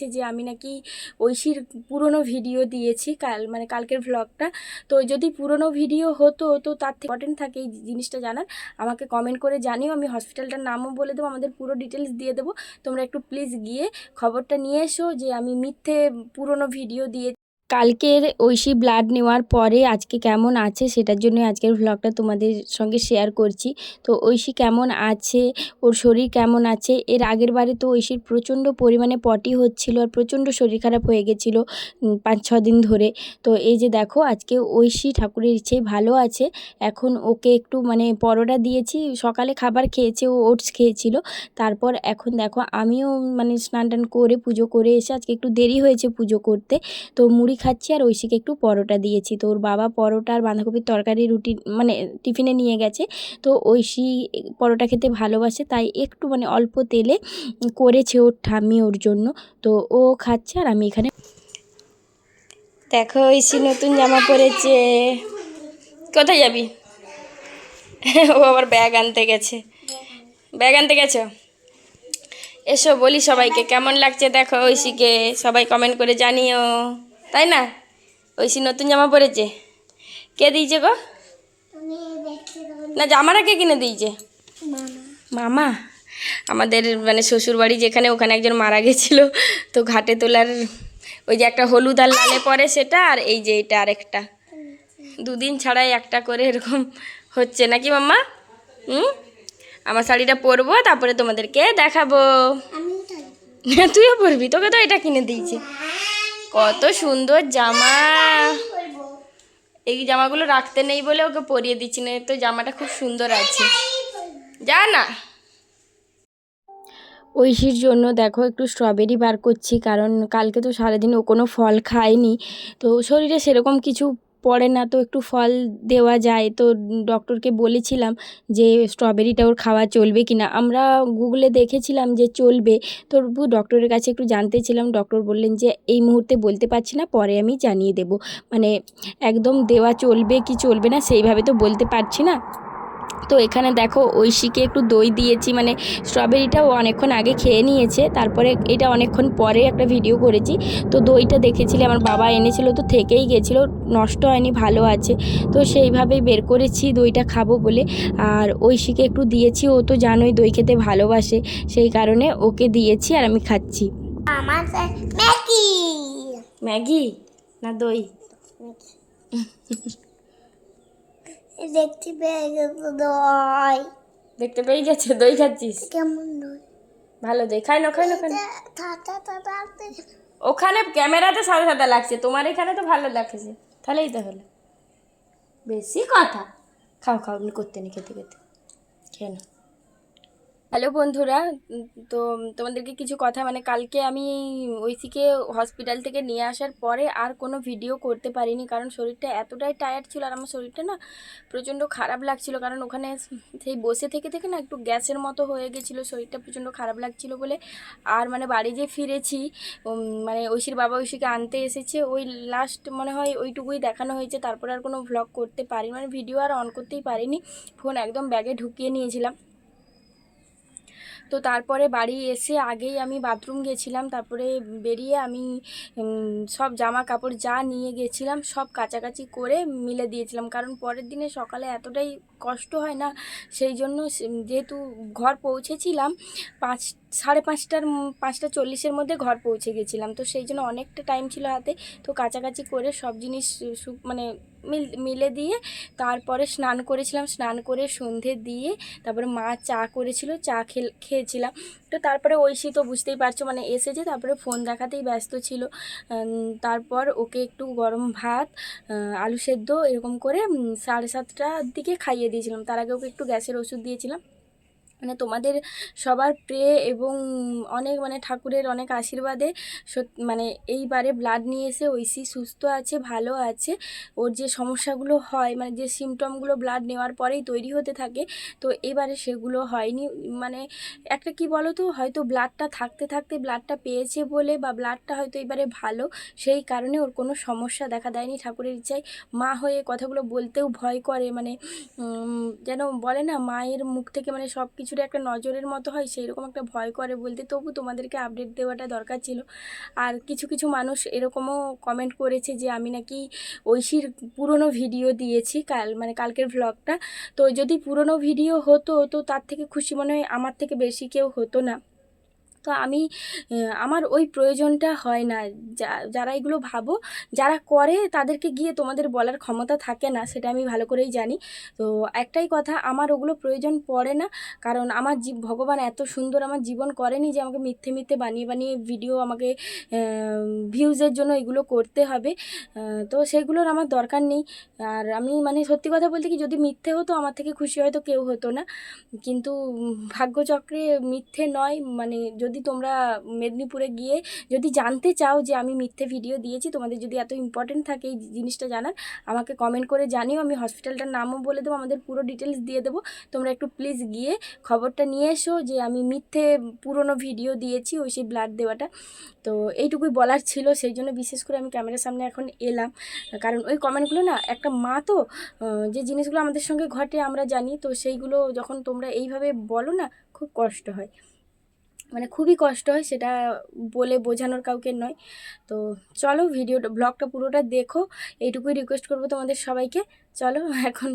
লেগেছে যে আমি নাকি ঐশীর পুরনো ভিডিও দিয়েছি কাল মানে কালকের ভ্লগটা তো যদি পুরনো ভিডিও হতো, তো তার থেকে ইম্পর্টেন্ট থাকে এই জিনিসটা জানার। আমাকে কমেন্ট করে জানিও, আমি হসপিটালটার নামও বলে দেবো, আমাদের পুরো ডিটেলস দিয়ে দেবো। তোমরা একটু প্লিজ গিয়ে খবরটা নিয়ে এসো যে আমি মিথ্যে পুরনো ভিডিও দিয়ে কালকের ঐশী ব্লাড নেওয়ার পরে আজকে কেমন আছে সেটার জন্য আজকের ভ্লগটা তোমাদের সঙ্গে শেয়ার করছি। তো ঐশী কেমন আছে? ওর শরীর কেমন আছে? এর আগের বারে তো ঐশীর প্রচণ্ড পরিমাণে পটি হচ্ছিল আর প্রচণ্ড শরীর খারাপ হয়ে গেছিল পাঁচ, ছ দিন ধরে। তো এই যে দেখো, আজকে ঐশী ঠাকুরের ইচ্ছেই ভালো আছে। এখন ওকে একটু মানে পরোটা দিয়েছি, সকালে খাবার খেয়েছে, ও ওটস খেয়েছিল। তারপর এখন দেখো, আমিও মানে স্নান টান করে পুজো করে এসে আজকে একটু দেরি হয়েছে পুজো করতে। তো মুড়ি খাচ্ছি আর ঐশীকে একটু পরোটা দিয়েছি। তো ওর বাবা পরোটা আর বাঁধাকপির তরকারি, রুটি মানে টিফিনে নিয়ে গেছে। তো ঐশী পরোটা খেতে ভালোবাসে, তাই একটু মানে অল্প তেলে করেছে ওর ঠাম্মি ওর জন্য। তো ও খাচ্ছে আর আমি এখানে দেখো ঐশী নতুন জামা পরেছে। কোথায় যাবি? ও আবার ব্যাগ আনতে গেছে। ব্যাগ আনতে গেছো? এসো বলি সবাইকে, কেমন লাগছে দেখো ঐশীকে? সবাই কমেন্ট করে জানিও। তাই না? ওই ঐশী নতুন জামা পরেছে। কে দিয়েছে গো? না জামাটা কে কিনে দিয়েছে? মামা। আমাদের মানে শ্বশুর বাড়ি যেখানে ওখানে একজন মারা গেছিল। তো ঘাটে তোলার ওই যে একটা হলুদ আর লালে পরে সেটা আর এই যে এটা আরেকটা। দুদিন ছাড়াই একটা করে এরকম হচ্ছে। নাকি মাম্মা? হুম? আমার শাড়িটা পরবো তারপরে তোমাদেরকে দেখাবো। তুইও পরবি। তোকে তো এটা কিনে দিয়েছি। কত সুন্দর জামা। এই জামাগুলো রাখতে নেই বলে ওকে পরিয়ে দিচ্ছি না, তো জামাটা খুব সুন্দর আছে। যা না। ঐশীর জন্য দেখো একটু স্ট্রবেরি বার করছি, কারণ কালকে তো সারাদিন ও কোনো ফল খায়নি, তো শরীরে সেরকম কিছু পড়ে না তো একটু ফল দেওয়া যায়। তো ডক্টরকে বলেছিলাম যে স্ট্রবেরিটা ওর খাওয়া চলবে কি না আমরা গুগলে দেখেছিলাম যে চলবে। তো ডক্টরের কাছে একটু জানতে ছিলাম। ডক্টর বললেন যে, এই মুহূর্তে বলতে পারছি না, পরে আমি জানিয়ে দেব। মানে একদম দেওয়া চলবে কি চলবে না, সেইভাবে তো বলতে পারছি না। তো এখানে দেখো ঐশীকে একটু দই দিয়েছি মানে স্ট্রবেরিটাও অনেকক্ষণ আগে খেয়ে নিয়েছে তারপরে এটা অনেকক্ষণ পরে একটা ভিডিও করেছি। তো দইটা দেখেছিলে আমার বাবা এনেছিল তো থেকেই গেছিল নষ্ট হয়নি ভালো আছে। তো সেইভাবেই বের করেছি দইটা খাব বলে। আর ঐশীকে একটু দিয়েছি ও তো জানোই দই খেতে ভালোবাসে সেই কারণে ওকে দিয়েছি আর আমি খাচ্ছি। আমার ম্যাগি! ম্যাগি না দই? দেখতে পেয়ে গেছে দই। দেখতে পেয়ে গেছে দই খাচ্ছিস? কেমন দই? ভালো দই খাই না খাই না খাই ওখানে ক্যামেরাতে সাদা সাদা লাগছে তোমার এখানে তো ভালো লাগছে। তাহলেই তো হলো বেশি কথা। খাও খাও করতে নি খেতে খেতে। খেয়ে নাও। হ্যালো বন্ধুরা তো তোমাদেরকে কিছু কথা মানে কালকে আমি ঐশীকে হসপিটাল থেকে নিয়ে আসার পরে আর কোনো ভিডিও করতে পারিনি, কারণ শরীরটা এতটাই টায়ার্ড ছিল আর আমার শরীরটা না প্রচণ্ড খারাপ লাগছিল, কারণ ওখানে সেই বসে থেকে থেকে না একটু গ্যাসের মতো হয়ে গেছিল, শরীরটা প্রচণ্ড খারাপ লাগছিল বলে। আর মানে বাড়ি যে ফিরেছি মানে ঐশীর বাবা ঐশীকে আনতে এসেছে, ওই লাস্ট মনে হয় ওইটুকুই দেখানো হয়েছে, তারপরে আর কোনো ভ্লগ করতে পারি মানে ভিডিও আর অন করতেই পারিনি ফোন একদম ব্যাগে ঢুকিয়ে নিয়েছিলাম। তো তারপরে বাড়ি এসে আগেই আমি বাথরুম গেছিলাম, তারপরে বেরিয়ে আমি সব জামা কাপড় যা নিয়ে গেছিলাম সব কাছাকাছি করে মিলে দিয়েছিলাম। কারণ পরের দিনে সকালে এতটাই কষ্ট হয় না। সেই জন্য যেহেতু ঘর পৌঁছেছিলাম, পাঁচ, সাড়ে পাঁচটার, পাঁচটা চল্লিশের মধ্যে ঘর পৌঁছে গেছিলাম। তো সেই জন্য অনেকটা টাইম ছিল হাতে। তো কাছাকাছি করে সব জিনিস মানে মিল, মিলে দিয়ে তারপরে স্নান করেছিলাম। স্নান করে সন্ধে দিয়ে তারপরে মা চা করেছিল, চা খেয়েছিলাম। তো তারপরে ঐশী তো বুঝতেই পারছ মানে এসেছে, তারপরে ফোন দেখাতেই ব্যস্ত ছিল। তারপর ওকে একটু গরম ভাত আলু সেদ্ধ এরকম করে সাড়ে সাতটার দিকে খাইয়ে দিয়েছিলাম। তার আগে ওকে একটু গ্যাসের ওষুধ দিয়েছিলাম। মানে তোমাদের সবার প্রে এবং অনেক মানে ঠাকুরের অনেক আশীর্বাদে মানে এইবারে ব্লাড নিয়ে এসে ঐশী সুস্থ আছে, ভালো আছে। ওর যে সমস্যাগুলো হয় মানে যে সিমটমগুলো ব্লাড নেওয়ার পরেই তৈরি হতে থাকে, তো এবারে সেগুলো হয়নি। মানে একটা কি বলো তো হয়তো ব্লাডটা থাকতে থাকতে ব্লাডটা পেয়েছে বলে বা ব্লাডটা হয়তো এবারে ভালো, সেই কারণে ওর কোনো সমস্যা দেখা দেয়নি ঠাকুরের ইচ্ছায়। মা হয়ে কথাগুলো বলতেও ভয় করে মানে যেন বলে না, মায়ের মুখ থেকে মানে সব কিছু কিছুটা একটা নজরের মতো হয় সেই রকম একটা ভয় করে বলতে তবু তোমাদেরকে আপডেট দেওয়াটা দরকার ছিল। আর কিছু কিছু মানুষ এরকমও কমেন্ট করেছে যে, আমি নাকি ঐশীর পুরনো ভিডিও দিয়েছি কাল মানে কালকের ভ্লগটা তো যদি পুরনো ভিডিও হতো, তো তার থেকে খুশি মনে হয়, আমার থেকে বেশি কেউ হতো না। তো আমি আমার ওই প্রয়োজনটা হয় না। যা- যারা এগুলো ভাবো, যারা করে তাদেরকে গিয়ে তোমাদের বলার ক্ষমতা থাকে না, সেটা আমি ভালো করেই জানি। তো একটাই কথা, আমার ওগুলো প্রয়োজন পড়ে না, কারণ আমার জীব, ভগবান এত সুন্দর আমার জীবন করেনি যে আমাকে মিথ্যে মিথ্যে বানিয়ে বানিয়ে ভিডিও আমাকে ভিউজের জন্য এগুলো করতে হবে। তো সেগুলোর আমার দরকার নেই। আর আমি মানে সত্যি কথা বলতে কি, যদি মিথ্যে হতো, আমার থেকে খুশি হয়তো কেউ হতো না। কিন্তু ভাগ্যচক্রে মিথ্যে নয় মানে যদি তোমরা মেদিনীপুরে গিয়ে যদি জানতে চাও যে আমি মিথ্যে ভিডিও দিয়েছি, তোমাদের যদি এত ইম্পর্টেন্ট থাকে এই জিনিসটা জানার, আমাকে কমেন্ট করে জানিও। আমি হসপিটালটার নামও বলে দেবো, আমাদের পুরো ডিটেলস দিয়ে দেবো। তোমরা একটু প্লিজ গিয়ে খবরটা নিয়ে এসো যে আমি মিথ্যে পুরনো ভিডিও দিয়েছি, ওই সেই ব্লাড দেওয়াটা। তো এইটুকুই বলার ছিল, সেই জন্য বিশেষ করে আমি ক্যামেরার সামনে এখন এলাম। কারণ ওই কমেন্টগুলো না, একটা মা তো যে জিনিসগুলো আমাদের সঙ্গে ঘটে আমরা জানি, তো সেইগুলো যখন তোমরা এইভাবে বলো না, খুব কষ্ট হয়। মানে খুবই কষ্ট হয় সেটা বলে বোঝানোর কাউকে নয়। তো চলো ভিডিওটা ব্লগটা পুরোটা দেখো। এইটুকুই রিকোয়েস্ট করব তোমাদের সবাইকে। চলো, এখন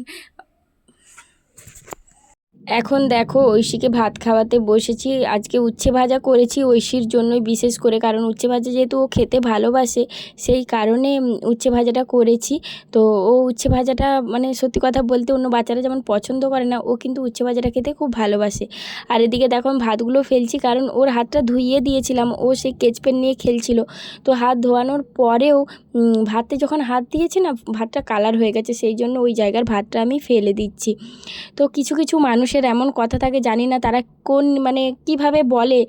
এখন দেখো, ঐশীকে ভাত খাওয়াতে বসেছি, আজকে উচ্ছে ভাজা করেছি ঐশীর জন্যই বিশেষ করে, কারণ উচ্ছে ভাজা যেহেতু ও খেতে ভালোবাসে, সেই কারণে উচ্ছে ভাজাটা করেছি। তো ও উচ্ছে ভাজাটা মানে সত্যি কথা বলতে অন্য বাচ্চারা যেমন পছন্দ করে না, ও কিন্তু উচ্ছে ভাজাটা খেতে খুব ভালোবাসে। আর এদিকে দেখো, আমি ভাতগুলো ফেলছি, কারণ ওর হাতটা ধুইয়ে দিয়েছিলাম, ও সেই কেচপেন নিয়ে খেলছিল। তো হাত ধোয়ানোর পরেও ভাতে যখন হাত দিয়েছি না, ভাতটা কালার হয়ে গেছে, সেই জন্য ওই জায়গার ভাতটা আমি ফেলে দিচ্ছি। তো কিছু কিছু মানুষের এমন কথা থাকে, জানি না তারা কোন মানে কীভাবে বলে।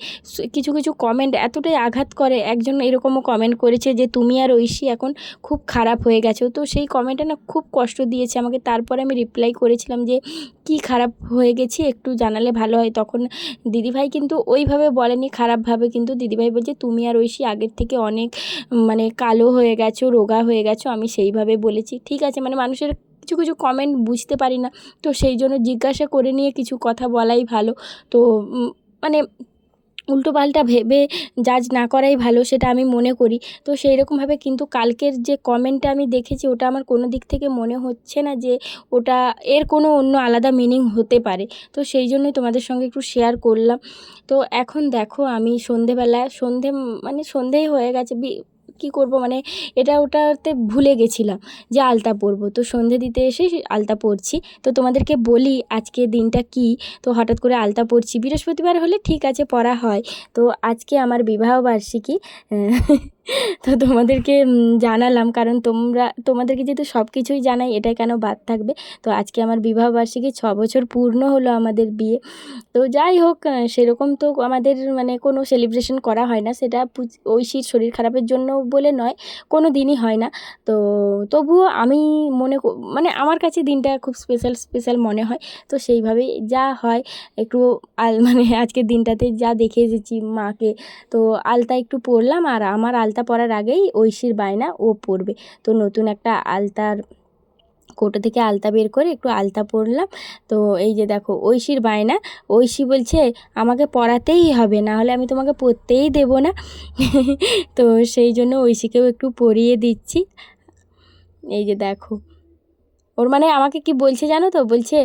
কিছু কিছু কমেন্ট এতটাই আঘাত করে, একজন এরকমও কমেন্ট করেছে যে, তুমি আর ঐশী এখন খুব খারাপ হয়ে গেছো। তো সেই কমেন্টটা না খুব কষ্ট দিয়েছে আমাকে। তারপরে আমি রিপ্লাই করেছিলাম যে, কি খারাপ হয়ে গেছি? একটু জানালে ভালো হয়। তখন দিদিভাই কিন্তু ওইভাবে বলেনি, খারাপভাবে। কিন্তু দিদিভাই বলছে, তুমি আর ঐশী আগের থেকে অনেক মানে কালো হয়ে গেছো, রোগা হয়ে গেছো। আমি সেইভাবে বলেছি। ঠিক আছে মানে মানুষের কিছু কিছু কমেন্ট বুঝতে পারি না। তো সেই জন্য জিজ্ঞাসা করে নিয়ে কিছু কথা বলাই ভালো। তো মানে উল্টোপাল্টা ভেবে জাজ না করাই ভালো, সেটা আমি মনে করি। তো সেই রকমভাবে কিন্তু কালকের যে কমেন্টটা আমি দেখেছি, ওটা আমার কোনো দিক থেকে মনে হচ্ছে না যে ওটা এর কোনো অন্য আলাদা মিনিং হতে পারে। তো সেই জন্যই তোমাদের সঙ্গে একটু শেয়ার করলাম। তো এখন দেখো আমি সন্ধেবেলা সন্ধে মানে সন্ধেই হয়ে গেছে কী করব? মানে এটা ওটাতে ভুলে গেছিলাম যে আলতা পরবো। তো সন্ধে দিতে এসে আলতা পরছি। তো তোমাদেরকে বলি আজকে দিনটা কি? তো হঠাৎ করে আলতা পরছি। বৃহস্পতিবার হলে ঠিক আছে, পড়া হয়। তো আজকে আমার বিবাহ বার্ষিকী তো তোমাদেরকে জানালাম। কারণ তোমরা, তোমাদেরকে যেহেতু সব কিছুই জানাই এটা কেন বাদ থাকবে? তো আজকে আমার বিবাহ বার্ষিকী ছ বছর পূর্ণ হলো আমাদের বিয়ে। তো যাই হোক সেরকম তো আমাদের মানে কোনো সেলিব্রেশন করা হয় না। সেটা ঐশীর শরীর খারাপের জন্য বলে নয়, কোনো দিনই হয় না। তো তবুও আমি মনে মানে আমার কাছে দিনটা খুব স্পেশাল স্পেশাল মনে হয়। তো সেইভাবেই যা হয়, একটু আল মানে আজকের দিনটাতে যা দেখে এসেছি মাকে, তো আলতা একটু পরলাম। আর আমার আলতা পরার আগেই ঐশীর বায়না ও পরবে। তো নতুন একটা আলতার কোটো থেকে আলতা বের করে একটু আলতা পরলাম। তো এই যে দেখো, ঐশীর বায়না। ঐশী বলছে, আমাকে পড়াতেই হবে না হলে আমি তোমাকে পড়তেই দেব না। তো সেই জন্য ঐশীকেও একটু পরিয়ে দিচ্ছি। এই যে দেখো ওর মানে আমাকে কি বলছে জানো তো? বলছে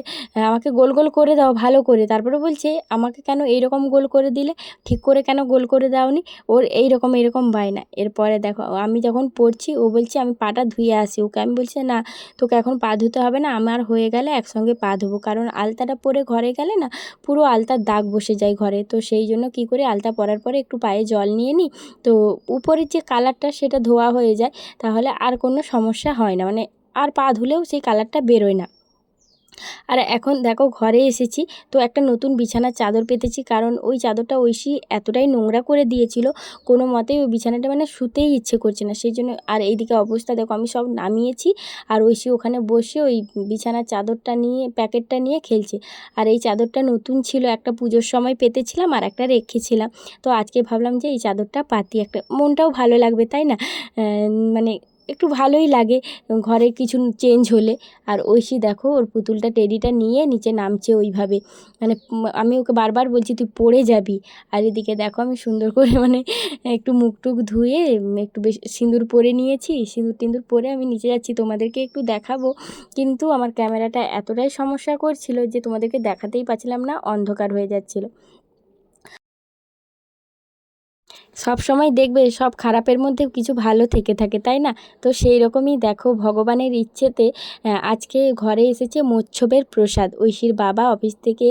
আমাকে গোল গোল করে দাও, ভালো করে। তারপরে বলছে, আমাকে কেন এইরকম গোল করে দিলে? ঠিক করে কেন গোল করে দাওনি? ওর এই রকম এরকম বায়না এরপরে দেখো, আমি যখন পড়ছি, ও বলছে, আমি পাটা ধুয়ে আসি। ওকে আমি বলছি, না, তোকে এখন পা ধুতে হবে না, আমার হয়ে গেলে একসঙ্গে পা ধোবো। কারণ আলতাটা পরে ঘরে গেলে না, পুরো আলতার দাগ বসে যায় ঘরে। তো সেই জন্য কি করে, আলতা পরার পরে একটু পায়ে জল নিয়ে নিই। তো উপরের যে কালারটা, সেটা ধোয়া হয়ে যায়। তাহলে আর কোনো সমস্যা হয় না। মানে আর পা ধুলেও সেই কালারটা বেরোয় না। আর এখন দেখো ঘরে এসেছি, তো একটা নতুন বিছানার চাদর পেতেছি, কারণ ওই চাদরটা ঐশী এতটাই নোংরা করে দিয়েছিল, কোনো মতেই ওই বিছানাটা মানে শুতেই ইচ্ছে করছে না। সেই জন্য আর এইদিকে অবস্থা দেখো, আমি সব নামিয়েছি আর ঐশী ওখানে বসে ওই বিছানার চাদরটা নিয়ে, প্যাকেটটা নিয়ে খেলছে। আর এই চাদরটা নতুন ছিল, একটা পুজোর সময় পেতেছিলাম আর একটা রেখেছিলাম। তো আজকে ভাবলাম যে এই চাদরটা পাতি, একটা মনটাও ভালো লাগবে, তাই না? মানে একটু ভালোই লাগে। ঘরে কিছু চেঞ্জ হলে। আর ঐশী দেখো, ওর পুতুলটা টেডিটা নিয়ে নিচে নামছে ওইভাবে। মানে আমি ওকে বারবার বলছি, তুই পড়ে যাবি। আর এদিকে দেখো, আমি সুন্দর করে মানে একটু মুখ টুক ধুয়ে একটু বেশ সিঁদুর পরে নিয়েছি। সিঁদুর টিঁদুর পরে আমি নিচে যাচ্ছি, তোমাদেরকে একটু দেখাবো। কিন্তু আমার ক্যামেরাটা এতটাই সমস্যা করছিল যে তোমাদেরকে দেখাতেই পারছিলাম না, অন্ধকার হয়ে যাচ্ছিল। সব সময় দেখবে সব খারাপের মধ্যে কিছু ভালো থেকে থাকে, তাই না? তো সেই রকমই দেখো ভগবানের ইচ্ছেতে আজকে ঘরে এসেছে মোচ্ছবের প্রসাদ। ঐশীর বাবা অফিস থেকে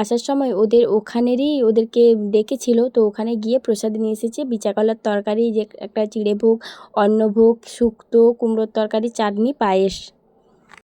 আসার সময় ওদের ওখানেরই ওদেরকে ডেকেছিল, তো ওখানে গিয়ে প্রসাদ নিয়ে এসেছে। বিচাকলার তরকারি, যে একটা চিড়ে ভোগ অন্নভোগ, শুক্তো, কুমড়োর তরকারি, চাটনি, পায়েস।